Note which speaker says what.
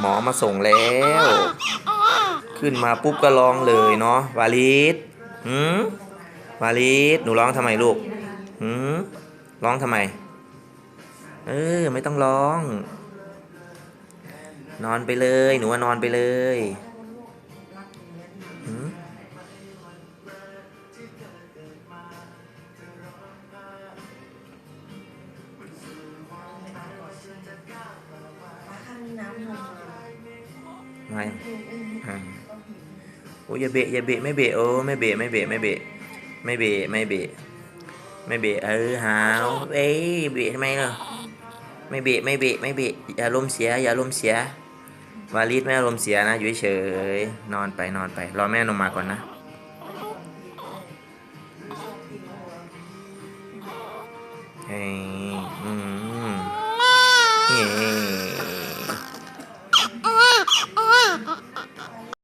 Speaker 1: หมอมาส่งแล้ว ขึ้นมาปุ๊บก็ร้องเลยเนาะวาลิสหืมวาลิสหนูร้องทำไมลูกหืมร้องทำไม เออ ไม่ต้องร้อง นอนไปเลย หนูว่านอนไปเลย ไม่อ่าโอ้ยอย่าเบะอย่าเบะไม่เบะโอ้ไม่เบะไม่เบะไม่เบะไม่เบะไม่เบะไม่เบะเออหาวเอ้ยเบะทำไมเนาะไม่เบะไม่เบะไม่เบะอย่าลมณ์เสียอย่าลมณ์เสียวาลิดไม่อารมณ์เสียนะอยู่เฉยๆนอนไปนอนไปรอแม่ลงมาก่อนนะเฮ้ยอืมเฮ้ย